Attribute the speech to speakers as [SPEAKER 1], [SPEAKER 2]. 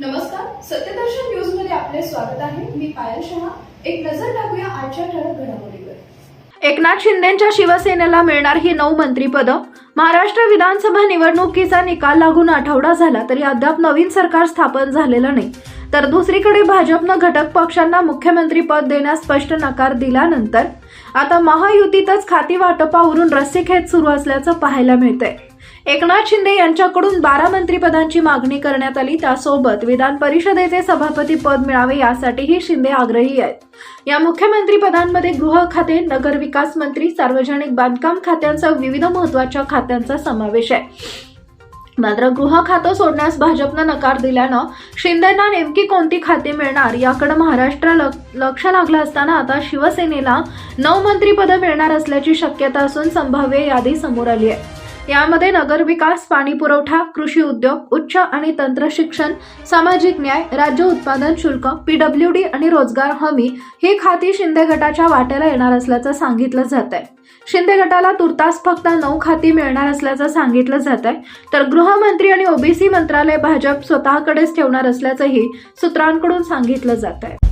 [SPEAKER 1] नमस्कार सत्यदर्शन न्यूजमध्ये आपले स्वागत आहे. मी पायल शहा. एक नजर टाकूया आजच्या ठळक घडामोडीवर.
[SPEAKER 2] एकनाथ शिंदेच्या शिवसेनेला मिळणार ही नऊ मंत्रीपदं. महाराष्ट्र विधानसभा निवडणुकीचा निकाल लागून आठवडा झाला तरी अद्याप नवीन सरकार स्थापन झालेलं नाही. तर दुसरीकडे भाजपनं घटक पक्षांना मुख्यमंत्री पद देण्यास स्पष्ट नकार दिल्यानंतर आता महायुतीतच खाती वाटपावरून रस्सीखेच सुरू असल्याचं पाहायला मिळतंय. एकनाथ शिंदे यांच्याकडून बारा मंत्रीपदांची मागणी करण्यात आली. त्यासोबत विधान परिषदेचे सभापती पद मिळावे यासाठीही शिंदे आग्रही आहेत. या मुख्यमंत्री पदांमध्ये गृह खाते नगरविकास मंत्री सार्वजनिक बांधकाम खात्यांसह विविध महत्त्वाच्या खात्यांचा समावेश आहे. मात्र गृह खातं सोडण्यास भाजपनं नकार दिल्यानं शिंदेना नेमकी कोणती खाती मिळणार याकडे महाराष्ट्र लक्ष लागलं असताना आता शिवसेनेला नऊ मंत्रीपदं मिळणार असल्याची शक्यता असून संभाव्य यादी समोर आली आहे. यामध्ये नगरविकास पाणी पुरवठा कृषी उद्योग उच्च आणि तंत्रशिक्षण सामाजिक न्याय राज्य उत्पादन शुल्क पीडब्ल्यूडी आणि रोजगार हमी ही खाती शिंदे गटाच्या वाट्याला येणार असल्याचं सांगितलं जात आहे शिंदे गटाला तुर्तास फक्त नऊ खाती मिळणार असल्याचं सांगितलं जात आहे तर गृहमंत्री आणि ओबीसी मंत्रालय भाजप स्वतःकडेच ठेवणार असल्याचंही सूत्रांकडून सांगितलं जात आहे